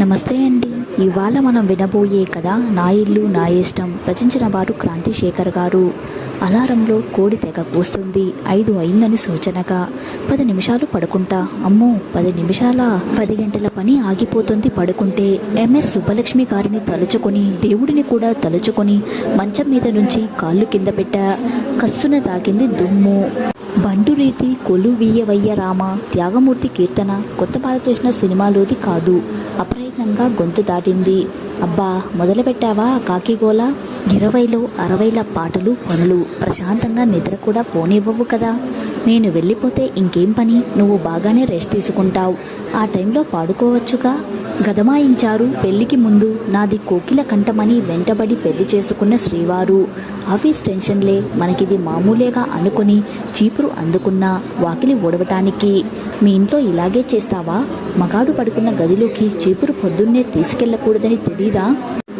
నమస్తే అండి. ఇవాళ మనం వినబోయే కథ నా ఇల్లు నా ఇష్టం రచించిన వారు క్రాంతి శేఖర్ గారు. అలారంలో కోడి తెగ కూస్తుంది ఐదు అయిందని సూచనగా పది నిమిషాలు పడుకుంటా. అమ్మో పది నిమిషాల? పది గంటల పని ఆగిపోతుంది పడుకుంటే. ఎంఎస్ సుబ్బలక్ష్మి గారిని తలుచుకొని దేవుడిని కూడా తలుచుకొని మంచం మీద నుంచి కాళ్ళు కింద పెట్టా. కస్సున తాకింది దుమ్ము. బండు రీతి కొలు వీయవయ్య రామ. త్యాగమూర్తి కీర్తన కొత్త బాలకృష్ణ సినిమాలోది కాదు. ప్రయత్నంగా గొంతు దాటింది. అబ్బా మొదలుపెట్టావా కాకిగోల ఇరవైలో అరవైల పాటలు పనులు. ప్రశాంతంగా నిద్ర కూడా పోనివ్వవు కదా. నేను వెళ్ళిపోతే ఇంకేం పని? నువ్వు బాగానే రెస్ట్ తీసుకుంటావు. ఆ టైంలో పాడుకోవచ్చుగా? గదమాయించారు పెళ్ళికి ముందు. నాది కోకిల కంఠమని వెంటబడి పెళ్ళి చేసుకున్న శ్రీవారు. ఆఫీస్ టెన్షన్లే. మనకిది మామూలేగా అనుకుని చీపురు అందుకున్నా వాకిలి ఊడవటానికి. మీ ఇంట్లో ఇలాగే చేస్తావా? మగాడు పడుకున్న గదిలోకి చీపురు పొద్దున్నే తీసుకెళ్ళకూడదని తెలీదా?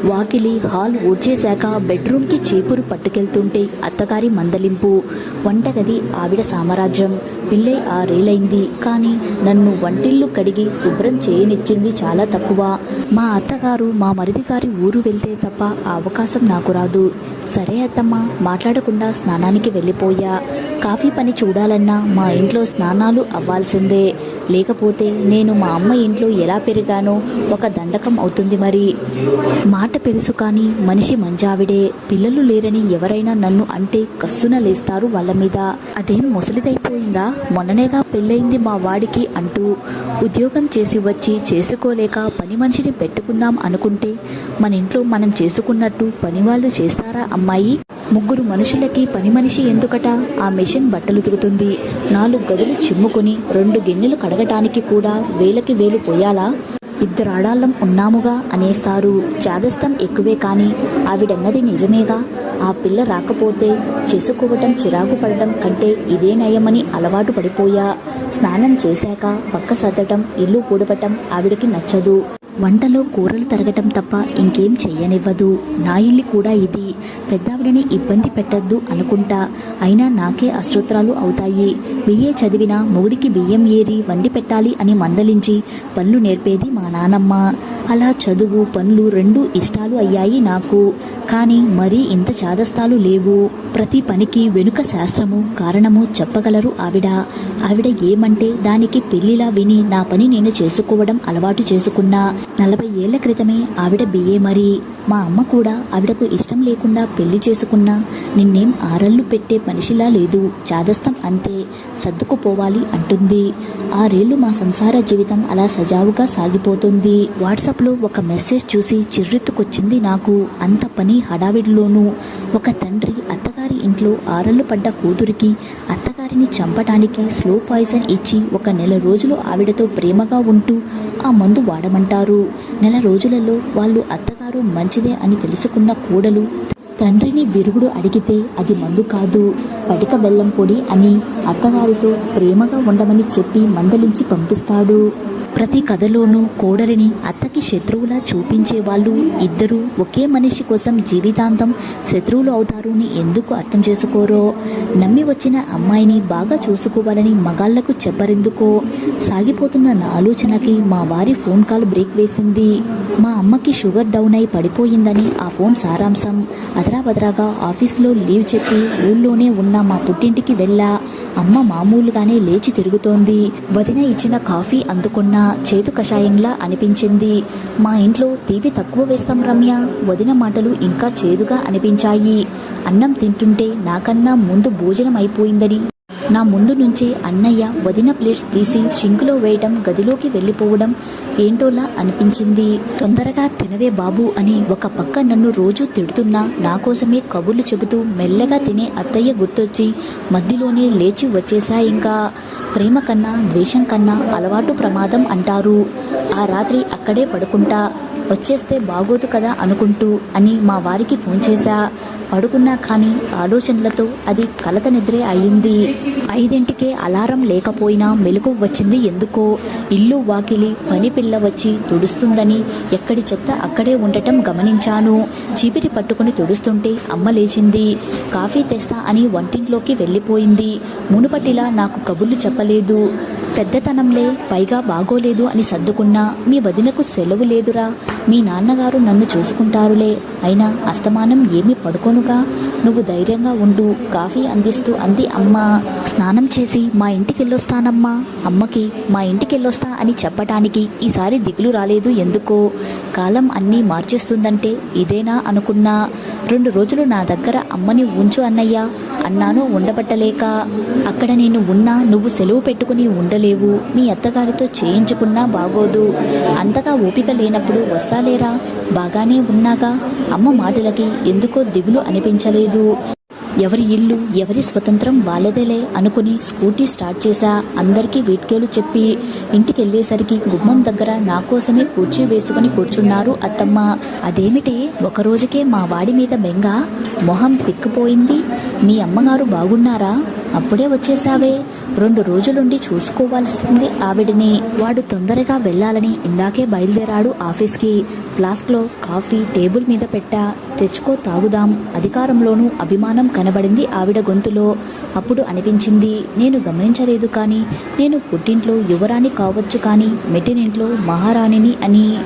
వాకిలి హాల్ ఊడ్చేశాక బెడ్రూమ్కి చీపురు పట్టుకెళ్తుంటే అత్తగారి మందలింపు. వంటగది ఆవిడ సామ్రాజ్యం. పిల్లై ఆరేలైంది కానీ నన్ను వంటిల్లు కడిగి శుభ్రం చేయనిచ్చింది చాలా తక్కువ. మా అత్తగారు మా మరిది గారి ఊరు వెళ్తే తప్ప ఆ అవకాశం నాకు రాదు. సరే అత్తమ్మ మాట్లాడకుండా స్నానానికి వెళ్ళిపోయా. కాఫీ పని చూడాలన్నా మా ఇంట్లో స్నానాలు అవ్వాల్సిందే. లేకపోతే నేను మా అమ్మ ఇంట్లో ఎలా పెరిగానో ఒక దండకం అవుతుంది మరి. మాట పెరుసు కానీ మనిషి మంజావిడే పిల్లలు లేరని ఎవరైనా నన్ను అంటే కస్సున లేస్తారు వాళ్ళ మీద. అదేం ముసలిదైపోయిందా? మొన్ననేగా పెళ్ళయింది మా వాడికి అంటూ ఉద్యోగం చేసి వచ్చి చేసుకోలేక పని మనిషిని పెట్టుకుందాం అనుకుంటే మన ఇంట్లో మనం చేసుకున్నట్టు పని వాళ్ళు చేస్తారా అమ్మాయి? ముగ్గురు మనుషులకి పని మనిషి ఎందుకట? ఆ మెషిన్ బట్టలు ఉతుకుతుంది. నాలుగు గదులు చిమ్ముకుని రెండు గిన్నెలు కడగటానికి కూడా వేలకి వేలు పోయాలా? ఇద్దరు ఆడాళ్ళం ఉన్నాముగా అనేస్తారు. చాదస్తం ఎక్కువే కానీ ఆవిడన్నది నిజమేగా? ఆ పిల్ల రాకపోతే చేసుకోవటం చిరాకు పడటం కంటే ఇదే నయమని అలవాటు పడిపోయా. స్నానం చేశాక పక్క సర్దటం ఇల్లు కూడబటం ఆవిడకి నచ్చదు. వంటలో కూరలు తరగటం తప్ప ఇంకేం చెయ్యనివ్వదు. నా ఇల్లు కూడా ఇది. పెద్దావిడని ఇబ్బంది పెట్టద్దు అనుకుంటా. అయినా నాకే అశ్రోత్రాలు అవుతాయి. బిఏ చదివిన మొగుడికి బియ్యం ఏరి వండి పెట్టాలి అని మందలించి పనులు నేర్పేది మా నానమ్మ. అలా చదువు పనులు రెండు ఇష్టాలు అయ్యాయి నాకు. కానీ మరీ ఇంత చాదస్తాలు లేవు. ప్రతి పనికి వెనుక శాస్త్రము కారణము చెప్పగలరు ఆవిడ. ఆవిడ ఏమంటే దానికి పెళ్ళిలా విని నా పని నేను చేసుకోవడం అలవాటు చేసుకున్నా. నలభై ఏళ్ళ క్రితమే ఆవిడ బిఏ మరి. మా అమ్మ కూడా ఆవిడకు ఇష్టం లేకుండా పెళ్ళి చేసుకున్నా. నిన్నేం ఆరళ్ళు పెట్టే మనిషిలా లేదు. చాదస్తం అంతే. సర్దుకుపోవాలి అంటుంది. ఆరేళ్ళు మా సంసార జీవితం అలా సజావుగా సాగిపోతుంది. వాట్సాప్ వాట్సాప్లో ఒక మెసేజ్ చూసి చిర్రెత్తుకొచ్చింది నాకు. అంత పని హడావిడిలోనూ ఒక తండ్రి అత్తగారి ఇంట్లో ఆరళ్ళు పడ్డ కూతురికి అత్తగారిని చంపటానికి స్లో పాయిజన్ ఇచ్చి ఒక నెల రోజులు ఆవిడతో ప్రేమగా ఉంటూ ఆ మందు వాడమంటారు. నెల రోజులలో వాళ్ళు అత్తగారు మంచిదే అని తెలుసుకున్న కూడలు తండ్రిని విరుగుడు అడిగితే అది మందు కాదు పటిక బెల్లం పొడి అని అత్తగారితో ప్రేమగా ఉండమని చెప్పి మందలించి పంపిస్తాడు. ప్రతి కథలోనూ కోడలిని అత్తకి శత్రువులా చూపించే వాళ్ళు ఇద్దరూ ఒకే మనిషి కోసం జీవితాంతం శత్రువులు అవుతారు అని ఎందుకు అర్థం చేసుకోరో? నమ్మి వచ్చిన అమ్మాయిని బాగా చూసుకోవాలని మగాళ్ళకు చెప్పరెందుకో? సాగిపోతున్న నా ఆలోచనకి మా వారి ఫోన్ కాల్ బ్రేక్ వేసింది. మా అమ్మకి షుగర్ డౌన్ అయి పడిపోయిందని ఆ ఫోన్ సారాంశం. అదరాబదరాగా ఆఫీస్లో లీవ్ చెప్పి ఊళ్ళోనే ఉన్న మా పుట్టింటికి వెళ్ళా. అమ్మ మామూలుగానే లేచి తిరుగుతోంది. వదిన ఇచ్చిన కాఫీ అందుకున్న. చేతు కషాయంలా అనిపించింది. మా ఇంట్లో తీపి తక్కువ వేస్తాం రమ్య. వదిన మాటలు ఇంకా చేదుగా అనిపించాయి. అన్నం తింటుంటే నాకన్నా ముందు భోజనం అయిపోయిందని నా ముందు నుంచే అన్నయ్య వదిన ప్లేట్స్ తీసి షింకులో వేయడం గదిలోకి వెళ్ళిపోవడం ఏంటోలా అనిపించింది. తొందరగా తినవే బాబు అని ఒక పక్క నన్ను రోజు తిడుతున్నా నా కోసమే కబుర్లు చెబుతూ మెల్లగా తినే అత్తయ్య గుర్తొచ్చి మధ్యలోనే లేచి వచ్చేసా ఇంకా. ప్రేమ కన్నా ద్వేషం కన్నా అలవాటు ప్రమాదం అంటారు. ఆ రాత్రి అక్కడే పడుకుంటా. వచ్చేస్తే బాగోదు కదా అనుకుంటూ అని మా వారికి ఫోన్ చేశా. పడుకున్నా కానీ ఆలోచనలతో అది కలత నిద్రే అయ్యింది. ఐదింటికే అలారం లేకపోయినా మెలకు వచ్చింది ఎందుకో. ఇల్లు వాకిలి పని పిల్ల వచ్చి తుడుస్తుందని ఎక్కడి చెత్త అక్కడే ఉండటం గమనించాను. చీపిరి పట్టుకుని తుడుస్తుంటే అమ్మ లేచింది. కాఫీ తెస్తా అని వంటింట్లోకి వెళ్ళిపోయింది. మునుపటిలా నాకు కబుర్లు చెప్పలేదు. పెద్దతనంలే పైగా బాగోలేదు అని సర్దుకున్నా. మీ వదినకు సెలవు లేదురా. మీ నాన్నగారు నన్ను చూసుకుంటారులే. అయినా అస్తమానం ఏమీ పడుకోనుగా? నువ్వు ధైర్యంగా ఉండు కాఫీ అందిస్తూ అంది అమ్మ. స్నానం చేసి మా ఇంటికి వెళ్ళొస్తానమ్మా అమ్మకి మా ఇంటికి వెళ్ళొస్తా అని చెప్పటానికి ఈసారి దిగులు రాలేదు ఎందుకో? కాలం అన్నీ మార్చేస్తుందంటే ఇదేనా అనుకున్నా. రెండు రోజులు నా దగ్గర అమ్మని ఉంచు అన్నయ్యా. అన్నాను ఉండబట్టలేక. అక్కడ నేను ఉన్నా నువ్వు సెలవు పెట్టుకుని ఉండలేవు. మీ అత్తగారితో చేయించుకున్నా బాగోదు. అంతగా ఓపిక లేనప్పుడు వస్తాలేరా? బాగానే ఉన్నాగా? అమ్మ మాటలకి ఎందుకో దిగులు అనిపించలేదు. ఎవరి ఇల్లు ఎవరి స్వతంత్రం వాళ్ళదేలే అనుకుని స్కూటీ స్టార్ట్ చేశా. అందరికీ వీట్కేలు చెప్పి ఇంటికి వెళ్ళేసరికి గుమ్మం దగ్గర నా కోసమే కూర్చీ వేసుకుని కూర్చున్నారు అత్తమ్మ. అదేమిటి? ఒకరోజుకే మా వాడి మీద బెంగ? మొహం పిక్కుపోయింది. మీ అమ్మగారు బాగున్నారా? అప్పుడే వచ్చేసావే రెండు రోజులుండి చూసుకోవాల్సింది ఆవిడని. వాడు తొందరగా వెళ్ళాలని ఇందాకే బయలుదేరాడు ఆఫీస్కి. ఫ్లాస్క్లో కాఫీ టేబుల్ మీద పెట్టా. తెచ్చుకో తాగుదాం. అధికారంలోనూ అభిమానం కనబడింది ఆవిడ గొంతులో. అప్పుడు అనిపించింది నేను గమనించలేదు కానీ నేను పుట్టింట్లో యువరాణి కావచ్చు కానీ మెట్టినింట్లో మహారాణిని అని.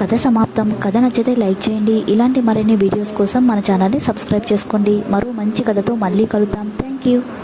కథ సమాప్తం. కథ నచ్చితే లైక్ చేయండి. ఇలాంటి మరిన్ని వీడియోస్ కోసం మన ఛానల్ని సబ్స్క్రైబ్ చేసుకోండి. మరో మంచి కథతో మళ్ళీ కలుద్దాం. Thank you.